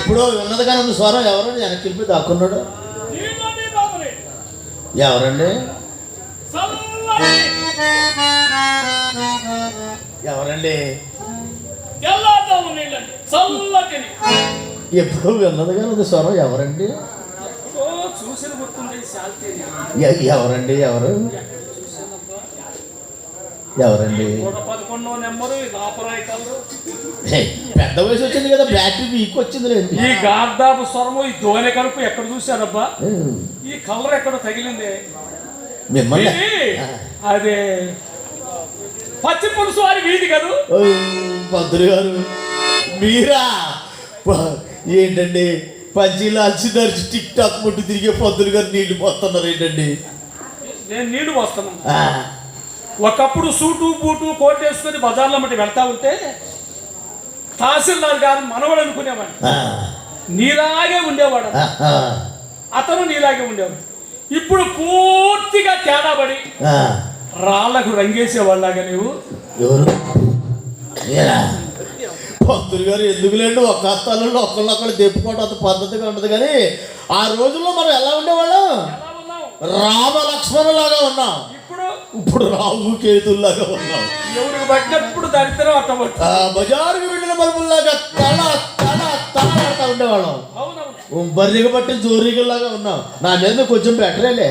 ఎప్పుడో ఉన్నదిగా ఉంది స్వరం. ఎవరండి? వెనక్కి వెళ్ళి దాక్కున్నాడు. ఎవరండి? ఎవరండి? ఎప్పుడు విన్నదిగా ఉంది స్వరం. ఎవరండి? ఎవరండి? ఎవరు? ఎవరండి? పెద్ద వయసు వచ్చింది కదా బ్యాటరీ వీక్ వచ్చింది లేదు ఈ గార్దాపు స్వరము ఈ ధోని కలుపు ఎక్కడ చూశారబ్బా? ఈ కలర్ ఎక్కడ తగిలింది. మిమ్మల్ని? అదే పచ్చి పులుసు వారి వీధి కదూ? పంతులు గారు మీరా? ఏంటండి? పంచీలు అలసిదరిచి టిక్ టాక్ ముట్టు తిరిగే పంతులు గారు నీళ్ళు పోతున్నారు ఏంటండి? నేను నీళ్ళు ఆ, ఒకప్పుడు సూటు బూటు కోట్ వేసుకొని బజార్లో మట్టి వెళ్తా ఉంటే తహసీల్దార్ గారు మనవడు అనుకునేవాడు. నీలాగే ఉండేవాడు. అతను నీలాగే ఉండేవాడు. ఇప్పుడు పూర్తిగా తేడా పడి. రాళ్ళకు రంగేసేవాళ్ళగా నీవు పంతులు గారు ఎందుకులేండి ఒక స్థలంలో ఒకళ్ళొక్కళ్ళు తెప్పుకోవడం అంత పద్ధతిగా ఉండదు కానీ ఆ రోజుల్లో మనం ఎలా ఉండేవాళ్ళం? రామ లక్ష్మణులాగా ఉన్నాం. ఇప్పుడు రాము కేతుల్లాగా ఉన్నాం ఎవరికి పట్టినప్పుడు దరిద్రం ఆ బజారుకి వెళ్ళిన మలుపుల్లాగా తల తల తల ఆడుతూ ఉండేవాళ్ళం. బర్రెగా పట్టి జోరీగల్లాగా ఉన్నాం నా మీద కొంచెం బెటరేలే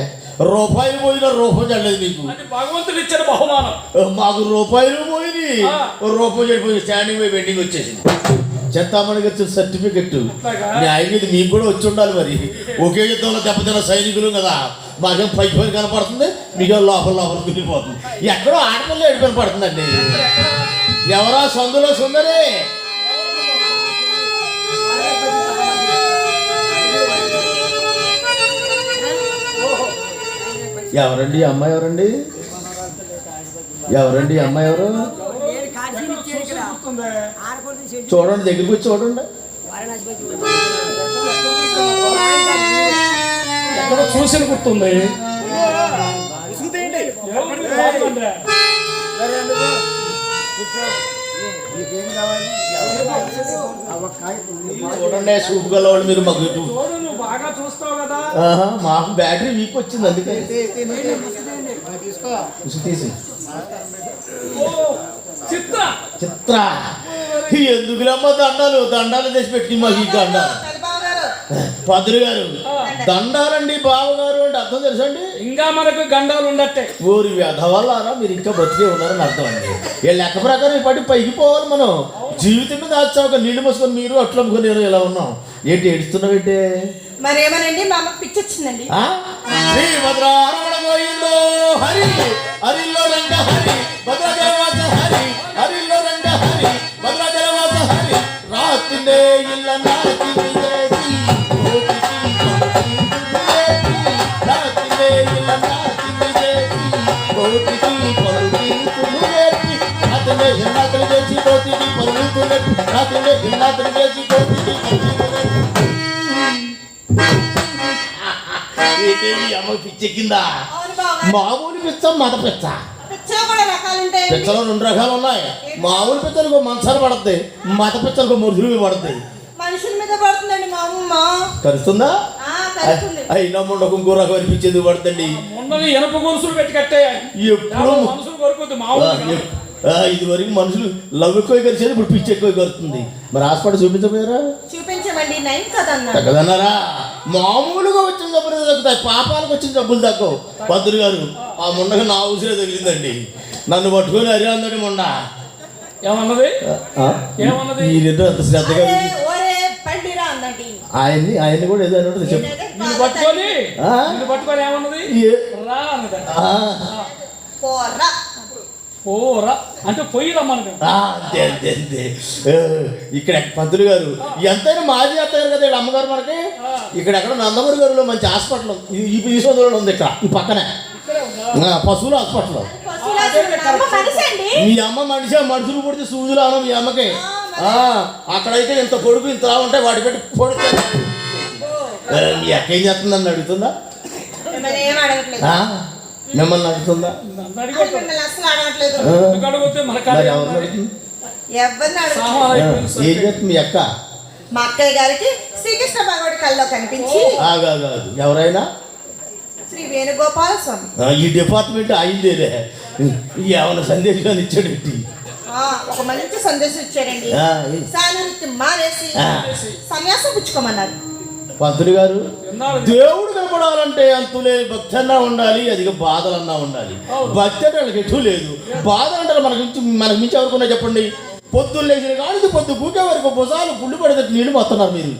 రూపాయలు పోయినా రూపం చల్లలేదు నీకు. భగవంతుడు ఇచ్చిన బహుమానం. మాకు రూపాయలు పోయి ఆ. రూపాయి చెడిపోయి స్టాండింగ్ పోయి పెండింగ్ వచ్చేసింది. చెత్తామణి గారి సర్టిఫికెట్ అట్లాగా? న్యాయం మీద మీకు కూడా వచ్చి ఉండాలి మరి. ఒకే యుద్ధంలో దెబ్బతిన్న సైనికులు కదా. మాకేం పై పైన కనపడుతుంది మీకేం లోపల లోపల తిరిగిపోతుంది ఎక్కడో ఆడపిల్ల ఎడు కనపడుతుందండి ఎవరా సందులో సుందరి. ఎవరండి అమ్మాయి ఎవరండి? ఎవరండి అమ్మాయి ఎవరు? చూడండి దగ్గరికి వచ్చి చూడండి. ఎక్కడో చూసిన గుర్తుంది? చూడండి సూప్ గలవాళ్ళు మీరు మాకు బాగా చూస్తావు కదా. మాకు బ్యాటరీ వీక్ వచ్చింది అందుకే. తీసి చిత్ర. చిత్ర. ఎందుకులమ్మ దండాలు? దండాలు తెచ్చి పెట్టి మాకు ఈ దండాలు. పదులు గారు. దండాలండి. బావగారు అంటే అర్థం తెలుసా అండి? ఇంకా మనకు గండాలు ఉండట్టే. ఊరి వ్యధవల్లారా మీరు ఇంకా బతికే ఉన్నారని అర్థం అండి. వీళ్ళ లెక్క ప్రకారం పడి పైకి పోవాలి మనం? జీవితం మీద వచ్చా ఒక నీళ్ళు మూసుకొని మీరు అట్లా అమ్ముకొని ఇలా ఉన్నాం. ఏంటి ఏడుస్తున్నావు ఏంటి మరేమనండి మా అమ్మకి పిచ్చొచ్చిందండి? శ్రీ భద్రారమణ గోవిందో హరి హరిలో రంగ హరి హరి హరిలో పిచ్చెక్కిందా మామూలు పిచ్చ మత పిచ్చ? పిచ్చలో రెండు రకాలు ఉన్నాయి. మామూలు పిచ్చలకు మంచాలు పడుతుంది మత పిచ్చలకు మురుసులు పడుతుంది మనుషుల మీద పడుతుందండి మా. అమ్మమ్మ కలుస్తుందా ఆ, కలుస్తుంది అయినా ముండకు ఇంకో రకం అనిపించేది పడుతుంది మొన్నని ఎనప గొలుసులు పెట్టి కట్టేయాలి ఎప్పుడు? మనుషులు కొరుకుద్ది మామూలు ఇది వరకు మనుషులు లవ్ ఎక్కువ కలిసేది ఇప్పుడు పిచ్చి ఎక్కువ కలుస్తుంది మరి హాస్పిటల్ చూపించపోయారా చూపించమండి నయం కదన్నా. తగ్గదన్నారా? మామూలుగా వచ్చిన జబ్బులు తగ్గుతాయి పాపాలకు వచ్చిన జబ్బులు తగ్గవు. పంతులు గారు ఆ ముండగా నా ఊసిరే తగిలిందండి. నన్ను పట్టుకొని అరే అందడి ముండ. ఏమన్నది? ఏమన్నది? మీరేదో అంత శ్రద్ధగా ఆయన్ని ఆయన్ని కూడా ఏదో అన్నట్టు చెప్పు. నిన్ను పట్టుకొని పట్టుకొని ఏమన్నది రా అన్నది పోరా. అంటే పొయ్యి రమ్మను అంతే అంతే ఇక్కడ పంతులు గారు ఎంతైనా మాజీ అత్తగారు కదా అమ్మగారు మనకి? ఇక్కడ ఎక్కడ నందమూరి గారిలో మంచి హాస్పిటల్ ఉంది. ఈ- ఈశ్వరంలో ఉంది ఇక్కడ ఈ పక్కనే. పశువుల హాస్పిటల్. మీ అమ్మ మనిషి మనుషులు పుడితే సూదులు అనం మీ అమ్మకి. అక్కడైతే ఇంత పొడుగు ఇంత లా ఉంటాయి వాటి పెట్టి అక్క ఏం చేస్తుందని అడుగుతుందా? మిమ్మల్ని అడుగుతుందా? ఏం చేస్తుంది మీ అక్క? మా అక్కయ్య గారికి శ్రీకృష్ణ భగవాడి కల్లో కనిపించి ఎవరైనా? శ్రీ వేణుగోపాల స్వామి. ఆ, ఈ డిపార్ట్మెంట్ అయిందేలే ఏమైనా సందేశాన్ని ఇచ్చాడేంటి? ఆ, ఒక మంచి సందేశం ఇచ్చారండి. సానువృత్తి మానేసి. సన్యాసం పుచ్చుకోమన్నారు. పంతులు గారు దేవుడు కనపడాలంటే అంతులేని భక్తి అన్నా ఉండాలి అదిగా బాధలన్నా ఉండాలి. భక్తి అంటే వాళ్ళకి ఎటు లేదు. బాధ అంటే మనకి మనకు మించి ఎవరుకున్నా చెప్పండి? పొద్దున్న లేచిన కానీ పొద్దు కూకే వరకు భుజాలు పుల్లు పడితే నీళ్ళు మొత్తున్నారు మీరు.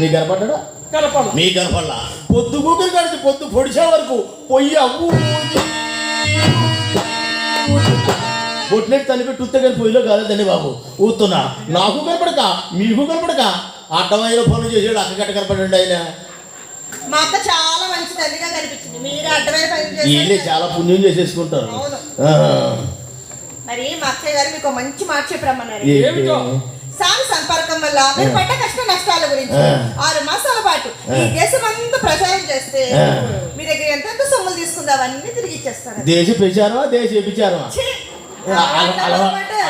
మీకు కనపడ్డా కనపడు మీ కనపడలా. పొద్దు కూకలు కడిచి పొద్దు పొడిచే వరకు పొయ్యి అవ్వు బొట్లెట్ తలిపెట్టి ఉత్తే కానీ పొయ్యిలో కాలేదండి బాబు. ఊతున్నా నాకు కనపడక మీకు కనపడక అడ్డమైన పనులు చేసాడు అక్కగట్ట కనపడండి ఆయన. మా అక్క చాలా మంచి తల్లిగా కనిపించింది. మీరు అడ్డమైన పని వీళ్ళే చాలా పుణ్యం చేసేసుకుంటారు. మరి మా అక్కయ్య గారు మీకు ఒక మంచి మాట చెప్పరమ్మన్నారు? ఏమిటో? సామి సంపర్కం వల్ల మీరు పడ్డ కష్ట నష్టాల గురించి. ఆరు మాసాల పాటు ఈ దేశం అంతా ప్రచారం చేస్తే. మీ దగ్గర ఎంతెంత సొమ్ములు తీసుకుందో అవన్నీ తిరిగి ఇచ్చేస్తారు. దేశ ప్రచారమా దేశ అలవా-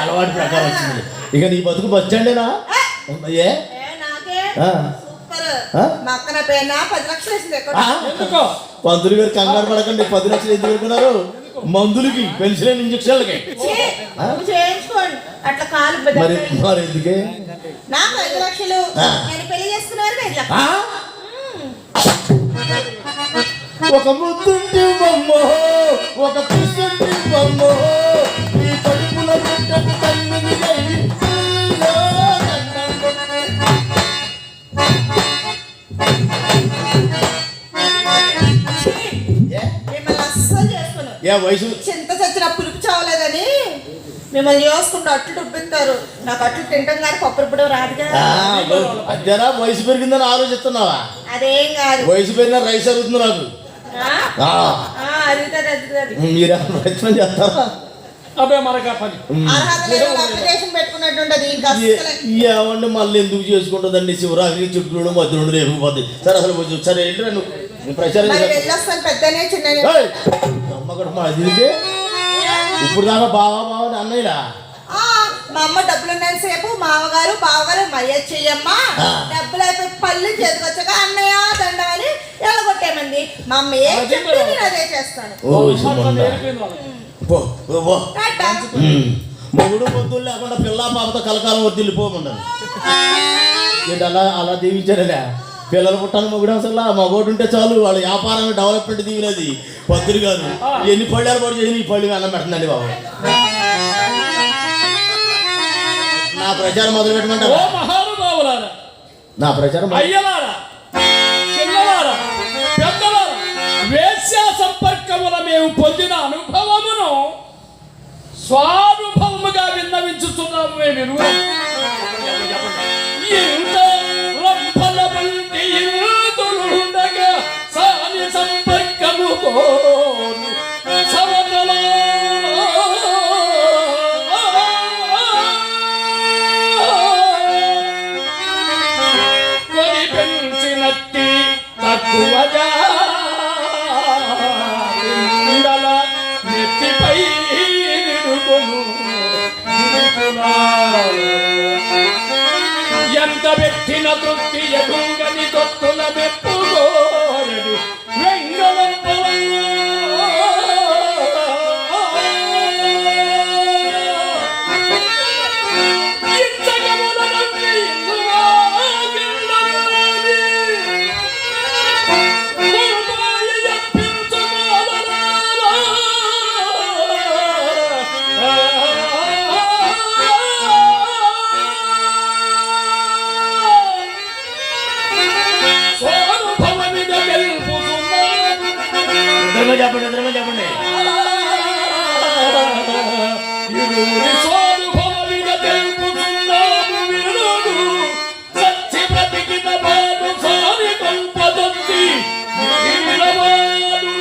అలవాటు ప్రకారం వచ్చింది. ఇక నీ బతుకు బస్ స్టాండేనా ఏ? పంతులు గారు కంగారు పడకండి పది లక్షలు ఎందుకు పెట్టుకున్నారు? మందులకి పెన్సిల్ ఇంజక్షన్లకి. మరి ఎందుకే? ఒక ముద్దుంటి బొమ్మ ఒక పిస్తుంటి బొమ్మ. ఏ? వయసు? చింత చచ్చిన పులుపు చావలేదని మిమ్మల్ని చేసుకుంటూ అట్లు డుబ్బిస్తారు నాకు అట్లు తింటాం కానీ పప్పు ఇప్పుడు రాదుగా. అదేనా వయసు పెరిగిందని ఆలోచిస్తున్నావా అదేం కాదు. వయసు పెరిగిన రైస్ అరుగుతుంది నాకు. అరుగుతుంది మీరేమైనా ప్రయత్నం చేస్తారా? పని. ఏమండి మళ్ళీ ఎందుకు చేసుకుంటుందండి? శివరాత్రికి చుట్టూ మధ్యలో రేపుపోద్ది సరే అసలు కొంచెం సరే ఏంటి నువ్వు? నువ్వు ప్రచారం! అమ్మగడ మా ఇప్పుడు దాకా బావా బావ అని అన్నయ్యలా ఆ, మా అమ్మ డబ్బులు ఉన్నంత సేపు మామగారు బావగారు మర్యాద చెయ్యమ్మా. డబ్బులు అయిపోయి పళ్ళు చేతికొచ్చాక అన్నయ్య దండం అని ఎలగొట్టేమంది. మా అమ్మ ఏం చెప్తే. నేను అదే చేస్తాను. మొగుడు పొద్దులు లేకుండా పిల్ల పాపతో కలకాలం వర్దిల్లిపోమన్నాను ఏంటి అలా అలా దీవించారలే పిల్లలు పుట్టాను మొగుడు అసలు మగోడు ఉంటే చాలు వాళ్ళ వ్యాపారం డెవలప్మెంట్ దీవినది పొద్దులు కాదు. ఎన్ని పళ్ళాలు పడి చేసి ఈ పళ్ళు అన్నం పెడుతుందండి బాబు. నా ప్రచారం మొదలు ఓ పెట్టమంటారా నా ప్రచారం మొదలు- అయ్యలారా చిన్నలారా పెద్దలారా వేశ్య సంపర్కమున మేము పొందిన అనుభవమును స్వానుభవముగా విన్నవించుతున్నాము మేము ఇంత రంపల వంటి ఇందులుండగా సాని సంపర్కము ఎంత తృప్తి ఎగుంగని తొత్తుల మెప్పు మిగిలినవాడు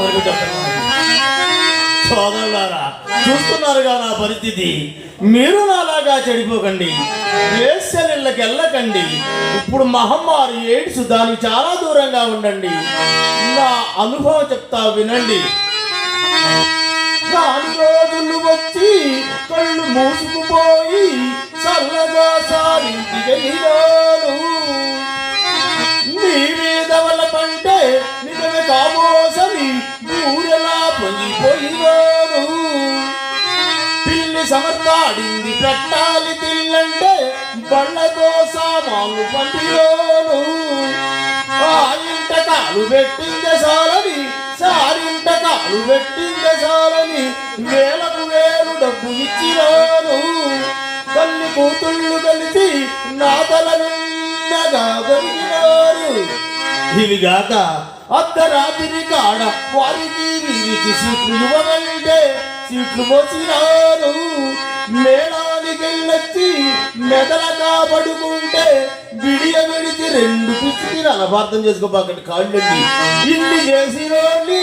వరకు సోదరులారా చూస్తున్నారుగా నా పరిస్థితి. మీరు నాలాగా చెడిపోకండి. వేసలిళ్ళకి వెళ్ళకండి. ఇప్పుడు మహమ్మారి ఎయిడ్స్ దానికి చాలా దూరంగా ఉండండి. నా అనుభవం చెప్తా వినండి. నాలుగు రోజులు వచ్చి కళ్ళు మూసుకుపోయి చల్లగా సారింటి పిల్లి సమర్పాడింది పెట్టాలి తిల్లంటే బళ్ళతో సామాను పంటిలోను ఆ ఇంట కాలు పెట్టిందే సాలని సారింట కాలు పెట్టిందే సాలని వేలకు వేలు డబ్బు ఇచ్చినాను. తల్లి కూతుళ్ళు కలిసి నా తల నిన్నగా కొరిగినారు ఇవి గాక అర్ధరాత్రి కాడ వారికి వీరికి సీట్లు ఇవ్వమంటే సీట్లు మోసినారు మేళానికి వెళ్ళొచ్చి మెదలగా పడుకుంటే విడియ విడిచి రెండు పిచ్చికి అలవార్థం చేసుకోబాకండి కాళ్ళండి. ఇన్ని చేసినోళ్ళి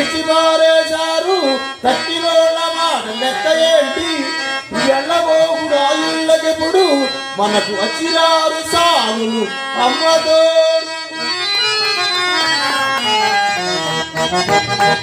ఎచ్చి మారేశారు తక్కినోళ్ళ మాట లెక్క ఏంటి? ఎల్లబోగుడు మనకు వచ్చిరారు సాగులు అమ్మతో.